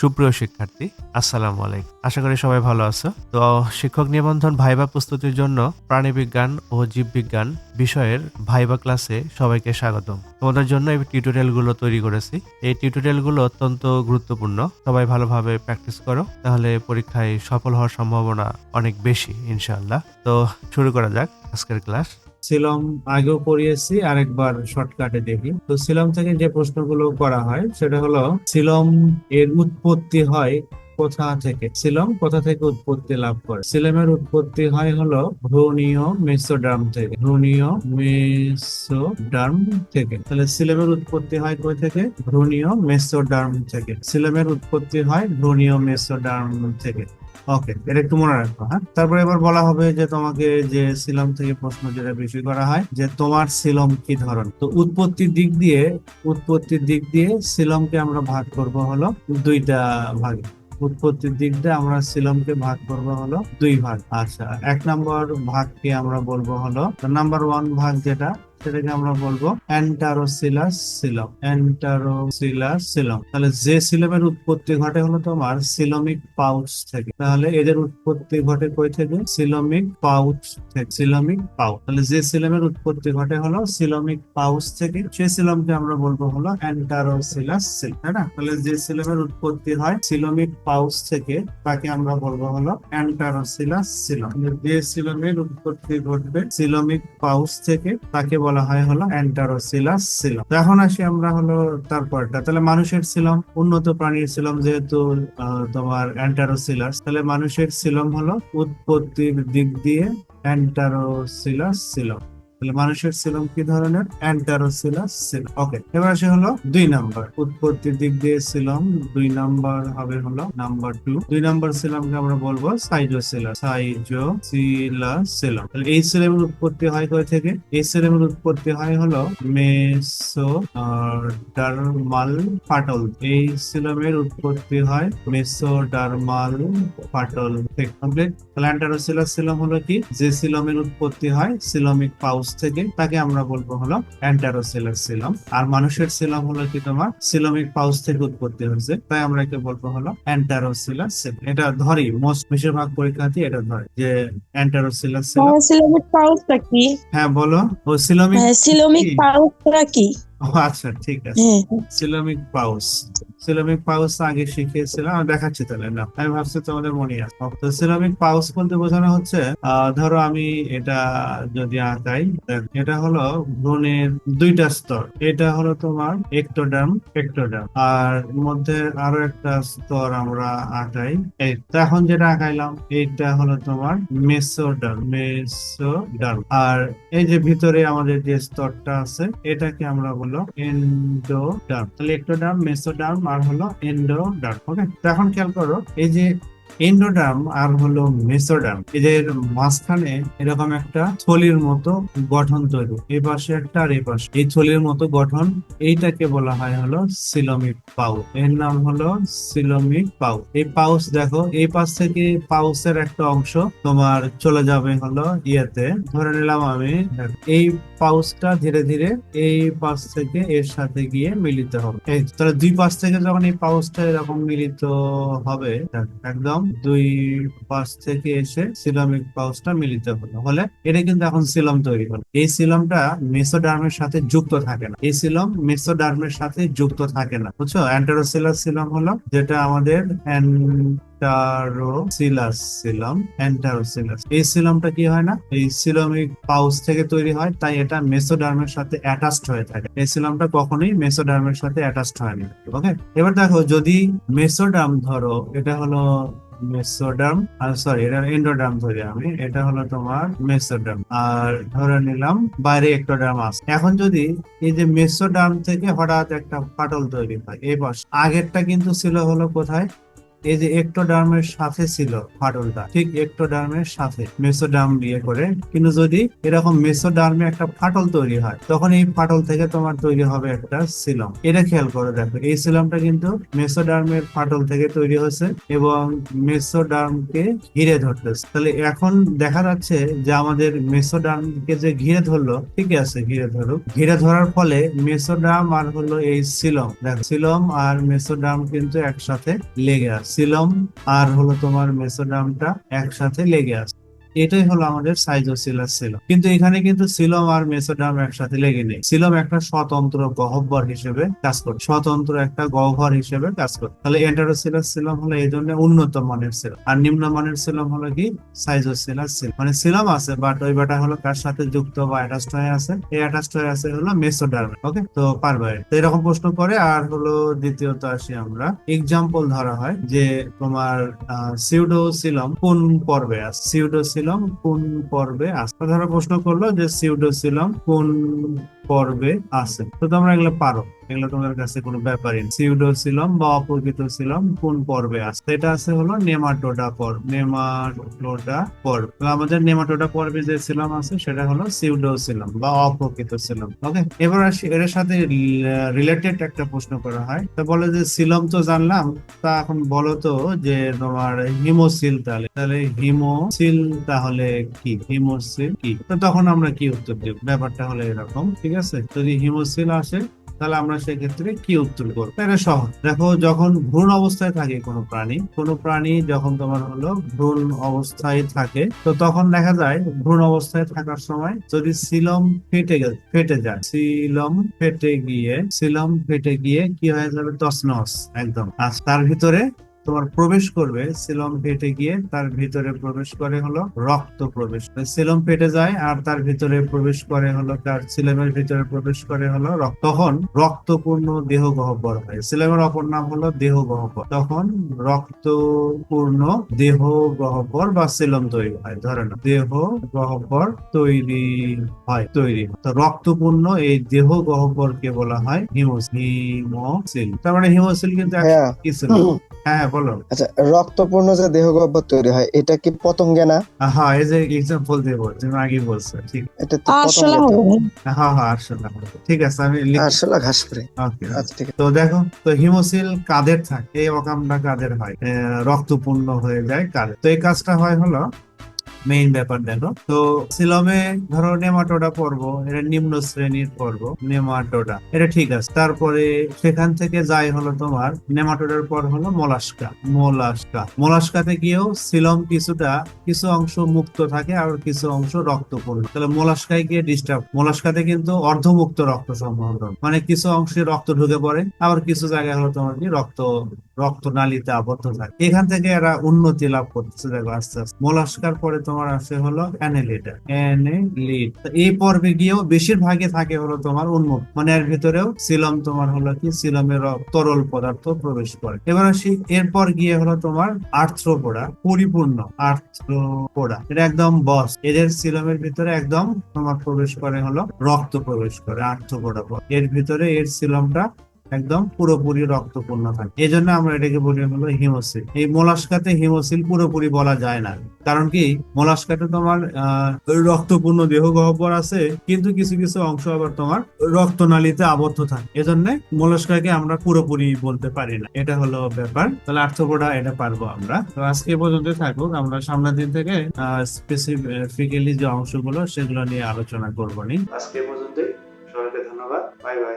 সুপ্রিয় শিক্ষার্থী, আসসালামু আলাইকুম। আশা করি সবাই ভালো আছো। তো, শিক্ষক নিবন্ধন ভাইবা প্রস্তুতির জন্য প্রাণীবিজ্ঞান ও জীববিজ্ঞান বিষয়ের ভাইবা ক্লাসে সবাইকে স্বাগতম। তোমাদের জন্য এই টিউটোরিয়ালগুলো তৈরি করেছি। এই টিউটোরিয়ালগুলো অত্যন্ত গুরুত্বপূর্ণ। সবাই ভালোভাবে প্র্যাকটিস করো, তাহলে পরীক্ষায় সফল হওয়ার সম্ভাবনা অনেক বেশি, ইনশাআল্লাহ। তো, শুরু করা যাক আজকের ক্লাস। সিলম আগেও পড়িয়েছি, আরেকবার শর্টকাটে দেখি। তো সিলম থেকে যে প্রশ্নগুলো করা হয়, সেটা হলো সিলম এর উৎপত্তি হয় কোথা থেকে? সিলম কোথা থেকে উৎপত্তি লাভ করে? সিলমের উৎপত্তি হয় হলো ভ্রূণীয় মেসোডার্ম থেকে। ভ্রূণীয় মেসোডার্ম থেকে। তাহলে সিলমের উৎপত্তি হয় কই থেকে? ভ্রূণীয় মেসোডার্ম থেকে। সিলমের উৎপত্তি হয় ভ্রূণীয় মেসোডার্ম থেকে। ওকে এটা একটু মনে রাখব হ্যাঁ? তারপরে এবার বলা হবে যে তোমাকে যে সিলম থেকে প্রশ্ন যেটা বেশি করা হয়, যে তোমার সিলম কি ধরন? তো উৎপত্তির দিক দিয়ে, উৎপত্তির দিক দিয়ে সিলমকে আমরা ভাগ করব হলো দুইটা ভাগে। উৎপত্তির দিক দিয়ে আমরা সিলমকে ভাগ করব হলো দুই ভাগ। আচ্ছা এক নম্বর ভাগকে আমরা বলব হলো নাম্বার ওয়ান ভাগ যেটা সেটাকে আমরা বলব অ্যান্টারোসিলাস সিলম অ্যান্টারোসিলাস সিলম তাহলে যে সিলমের উৎপত্তি ঘটে হলো তোমার সিলমিক পাউচ থেকে। তাহলে এদের উৎপত্তি ঘটে কই থেকে? সিলমিক পাউচ থেকে। সিলমিক পাউচ। তাহলে যে সিলমের উৎপত্তি ঘটে হলো সিলমিক পাউচ থেকে সেই সিলমকে আমরা বলব হলো অ্যান্টারোসিলাস সিলম তাই না? তাহলে যে সিলমের উৎপত্তি হয় সিলমিক পাউচ থেকে, তাকে আমরা বলব হলো অ্যান্টারোসিলাস সিলম যে সিলমের উৎপত্তি ঘটবে সিলমিক পাউচ থেকে, তাকে বলা হয় হলো অ্যান্টারোসিলাস সিলম। এখন আসি আমরা হলো তারপরটা। তাহলে মানুষের সিলম, উন্নত প্রাণীর সিলম যেহেতু তোমার অ্যান্টারোসিলাস, তাহলে মানুষের সিলম হলো উৎপত্তির দিক দিয়ে অ্যান্টারোসিলাস সিলম। তাহলে মানুষের সিলম কি ধরনের? অ্যান্টারোসিলাস সিলম ওকে এবার আসে হলো দুই নাম্বার। উৎপত্তির দিক দিয়ে সিলম দুই নাম্বার হবে হলো নাম্বার টু। দুই নাম্বার সিলমকে আমরা বলব সাইজোসিলাস সাইজোসিলাস সিলম তাহলে এই সিলমের উৎপত্তি হয় কই থেকে? এই সিলমের উৎপত্তি হয় হলো মেসো ডারমাল ফাটল। এই সিলমের উৎপত্তি হয় মেসো ডারমাল ফাটল কমপ্লিট তাহলে অ্যান্টারোসিলাস সিলম হলো কি? যে সিলমের উৎপত্তি হয় সিলমিক পাউচ থেকে তাকে আমরা বলব হলো অ্যান্টারোসিলাস সিলম আর মানুষের সিলম হলো কি তোমার? সিলমিক পাউচ থেকে উৎপত্তি হয়েছে। তাই আমরা একে বলব হলো অ্যান্টারোসিলাস সিলম এটা ধরি মোস্ট বেশিরভাগ পরীক্ষার্থী এটা ধরে যে অ্যান্টারোসিলাস সিলম হ্যাঁ কি? হ্যাঁ বলো। ও সিলমিক হ্যাঁ সিলোমিক কি? পাউচটা কি? আচ্ছা ঠিক আছে। হ্যাঁ। সিলোমিক পাউস সিলোমিক পাউস আগে শিখিয়েছিলাম, আমি দেখাচ্ছি তাহলে, না। আমি ভাবছি তোমাদের মনে আছে। তো সিলোমিক পাউস বলতে বোঝানো হচ্ছে ধরো আমি এটা যদি আঁকাই এটা হলো ভ্রূণের দুইটা স্তর। এটা হলো তোমার একটোডার্ম একটোডার্ম আর মধ্যে আরও একটা স্তর আমরা আঁকাই। এখন যেটা আঁকাইলাম, এইটা হলো তোমার মেসোডার্ম মেসোডার্ম আর এই যে ভিতরে আমাদের যে স্তরটা আছে, এটাকে আমরা বলল এন্ডোডার্ম তাহলে একটোডার্ম মেসোডার্ম আর হলো এন্ডোডার্ম ওকে তো এখন খেয়াল করো এই যে এন্ডোডার্ম আর হলো মেসোডার্ম। এদের মাঝখানে এরকম একটা থলির মতো গঠন তৈরি এই পাশে একটা আর এই পাশে। এই থলির মতো গঠন এইটাকে বলা হয় হলো সিলোমিক পাউচ। এর নাম হলো সিলোমিক পাউচ। এই পাউচ দেখো এই পাশ থেকে পাউচের একটা অংশ তোমার চলে যাবে হলো ইয়েতে। ধরে নিলাম আমি এই পাউচটা ধীরে ধীরে এই পাশ থেকে এর সাথে গিয়ে মিলিত হবে। তাহলে দুই পাশ থেকে যখন এই পাউচটা এরকম মিলিত হবে দেখো, একদম দুই পাশ থেকে এসে সিলামিক পাউচটা মিলিত হলো। হলে এটা কিন্তু এখন সিলম তৈরি হলো। এই সিলমটা মেসোডার্মের সাথে যুক্ত থাকে না। এই সিলম মেসোডার্মের সাথে যুক্ত থাকে না। বুঝছ? অ্যান্টারোসিলাস সিলম হলো যেটা আমাদের অ্যান্টারোসিলাস সিলম, অ্যান্টারোসিলাস। এই সিলমটা কি হয় না? এই সিলমিক পাউচ থেকে তৈরি হয়, তাই এটা মেসোডার্মের সাথে অ্যাটাচড হয়ে থাকে। এই সিলমটা কখনোই মেসোডার্মের সাথে অ্যাটাচড হয় না ওকে? এবার দেখো, যদি মেসোডার্ম ধরো, এটা হলো মেসোডার্ম আর সরি এটা এন্ডোডার্ম ধরি আমি, এটা হলো তোমার মেসোডার্ম আর ধরে নিলাম বাইরে একটোডার্ম আছে। এখন যদি এই যে মেসোডার্ম থেকে হঠাৎ একটা ফাটল তৈরি হয়, এই পাশ আগেরটা কিন্তু ছিল হলো কোথায়? এই যে একটোডার্মের সাথে ছিল ফাটলটা, ঠিক একটোডার্মের সাথে মেসোডার্ম দিয়ে করে। কিন্তু যদি এরকম মেসোডার্মে একটা ফাটল তৈরি হয়, তখন এই ফাটল থেকে তোমার তৈরি হবে একটা সিলম এটা খেয়াল করে দেখো, এই সিলমটা কিন্তু মেসোডার্মের ফাটল থেকে তৈরি হয়েছে এবং মেসোডার্মকে ঘিরে ধরতেছে। তাহলে এখন দেখা যাচ্ছে যে আমাদের মেসোডার্মকে যে ঘিরে ধরলো ঠিক আছে, ঘিরে ধরুক ঘিরে ধরার ফলে মেসোডার্ম আর হলো এই সিলম দেখো সিলম আর মেসোডার্ম কিন্তু একসাথে লেগে আছে। সিলম আর হলো তোমার মেসোডামটা একসাথে লেগে আছে। এটাই হলো আমাদের সাইজোসিলাস সিলম কিন্তু এখানে কিন্তু সিলম আর মেসোডার্ম একসাথে লেগে নেই। সিলম একটা স্বতন্ত্র গহ্বর হিসেবে কাজ করে। স্বতন্ত্র একটা গহ্বর হিসেবে কাজ করে। তাহলে এন্টারোসিলাস সিলম হলো এই জন্য উন্নত মানের সিলম আর নিম্ন মানের সিলম হলো কি? সাইজোসিলাস সিলম মানে সিলম আছে বাট ওই বাটা হলো কার সাথে যুক্ত বা অ্যাটাচড হয়ে আছে? এই অ্যাটাচড হয়ে আছে হলো মেসোডার্ম ওকে তো পারবে। তো এরকম প্রশ্ন করে। আর হলো দ্বিতীয়ত আসি আমরা। এক্সাম্পল ধরা হয় যে তোমার সিউডোসিলম কোন পর্বে আছে? সিউডোসিলম কোন পর্বে আছে? ধরো প্রশ্ন করল যে সিউডো সিউডোসিলম কোন পর্বে আছে? তো তোমরা এগুলো পারো। এগুলো তোমাদের কাছে কোনো ব্যাপারই না। সিউডোসিলম বা অপ্রকৃত সিলম কোন পর্বে আছে? এটা আছে হলো নেমাটোডা পর্ব নেমাটোডা পর্ব। আমাদের নেমাটোডা পর্বে যে সিলম আছে, সেটা হলো সিউডোসিলম বা অপ্রকৃত সিলম ওকে এবার এর সাথে রিলেটেড একটা প্রশ্ন করা হয়। তো বলে যে সিলম তো জানলাম, তা এখন বলো তো যে তোমার হিমোসিল তাহলে তাহলে হিমোসিল তাহলে কি? হিমোসিল কি? তো তখন আমরা কি উত্তর দেব? ব্যাপারটা হলো এরকম, ঠিক আছে? যদি হিমোসিল আসে তাহলে আমরা সেক্ষেত্রে কি উত্তর করব? এটা সহজ। দেখো, যখন ভ্রূণ অবস্থায় থাকে কোনো প্রাণী কোনো প্রাণী যখন তোমার হলো ভ্রূণ অবস্থায় থাকে, তো তখন দেখা যায় ভ্রূণ অবস্থায় থাকার সময় যদি সিলম ফেটে গে- ফেটে যায় সিলম ফেটে গিয়ে সিলম ফেটে গিয়ে কি হয়ে যাবে? তসনস একদম। আর তার ভিতরে তোমার প্রবেশ করবে সিলম ফেটে গিয়ে তার ভিতরে প্রবেশ করে হলো রক্ত প্রবেশ। সিলম ফেটে যায় আর তার ভিতরে প্রবেশ করে হলো তার সিলমের ভিতরে প্রবেশ করে হলো রক্ত। তখন রক্তপূর্ণ দেহ গহ্বর হয়। সিলমের অপর নাম হলো দেহ গহ্বর। তখন রক্তপূর্ণ দেহ গহ্বর বা সিলম তৈরি হয়। ধরে না দেহ গহ্বর তৈরি হয় তৈরি হয়। তো রক্তপূর্ণ এই দেহ গহ্বরকে বলা হয় হিমোসিল। হিমোসিল। তার মানে হিমোসিল কিন্তু একটা হ্যাঁ। কি ছিল হ্যাঁ বলো। আচ্ছা রক্তপূর্ণ যে দেহ গহ্বর তৈরি হয় এটা কি পতঙ্গে না? হ্যাঁ এই যে এক্সাম্পল দেব আমি আগে বলছো ঠিক। এটা তো আসলে পতঙ্গে হ্যাঁ হ্যাঁ আরশোলা ঠিক আছে আমি আরশোলা ঘাস পরে আচ্ছা ঠিক আছে। তো দেখো তো হিমোসিল কাদের থাকে? এই অকামটা কাদের হয়? আহ, রক্তপূর্ণ হয়ে যায় কাদের। তো এই কাজটা হয় হলো মেইন ব্যাপার দেখো তো সিলমে ধরো নেমাটোডা পর্ব, এটা নিম্ন শ্রেণির পর্ব, নেমাটোডা। এটা ঠিক আছে। তারপরে সেখান থেকে যাই হলো তোমার, নেমাটোডার পর হলো মোলাস্কা। মোলাস্কা। মোলাস্কাতে গিয়েও সিলম কিছুটা, কিছু অংশ মুক্ত থাকে আর কিছু অংশ রক্তপূর্ণ। তাহলে মোলাস্কায় গিয়ে ডিস্টার্ব মোলাস্কাতে কিন্তু অর্ধমুক্ত রক্ত সম্বন্ধন মানে কিছু অংশে রক্ত ঢুকে পড়ে, আবার কিছু জায়গায় হলো তোমার কি রক্ত রক্ত নালীতে আবদ্ধ থাকে। এখান থেকে এরা উন্নতি লাভ করতেছে দেখো আস্তে আস্তে। মোলাস্কার পরে তোমার আছে হলো অ্যানেলিটা। অ্যানেলিট এই পর্বে গিয়েও বেশিরভাগই থাকে হলো তোমার উন্মুক্ত মানে এর ভিতরেও সিলম তোমার হলো কি, সিলমের তরল পদার্থ প্রবেশ করে। এবার আসি, এরপর গিয়ে হলো তোমার আর্থ্রোপোডা, পরিপূর্ণ আর্থ্রোপোডা। এটা একদম বস, এদের সিলমের ভিতরে একদম তোমার প্রবেশ করে হলো রক্ত প্রবেশ করে, আর্থ্রোপোডা এর ভিতরে এর সিলমটা একদম পুরোপুরি রক্তপূর্ণ থাকে। এই জন্য আমরা এটাকে বলি হলো হিমোসিল। এই মোলাস্কাতে হিমোসিল পুরোপুরি বলা যায় না। কারণ কি? মোলাস্কাতে তোমার রক্তপূর্ণ দেহ গহ্বর আছে, কিন্তু কিছু কিছু অংশ আবার তোমার রক্তনালীতে আবদ্ধ থাকে। এজন্য মোলাস্কাকে আমরা পুরোপুরি বলতে পারি না। এটা হলো ব্যাপার। তাহলে আর্থপোডা এটা পারব আমরা। তো আজকে পর্যন্ত থাকুক। আমরা সামনের দিন থেকে স্পেসিফিক্যালি যে অংশগুলো, সেগুলো নিয়ে আলোচনা করব নি। আজকে পর্যন্ত সবাইকে ধন্যবাদ। Bye bye.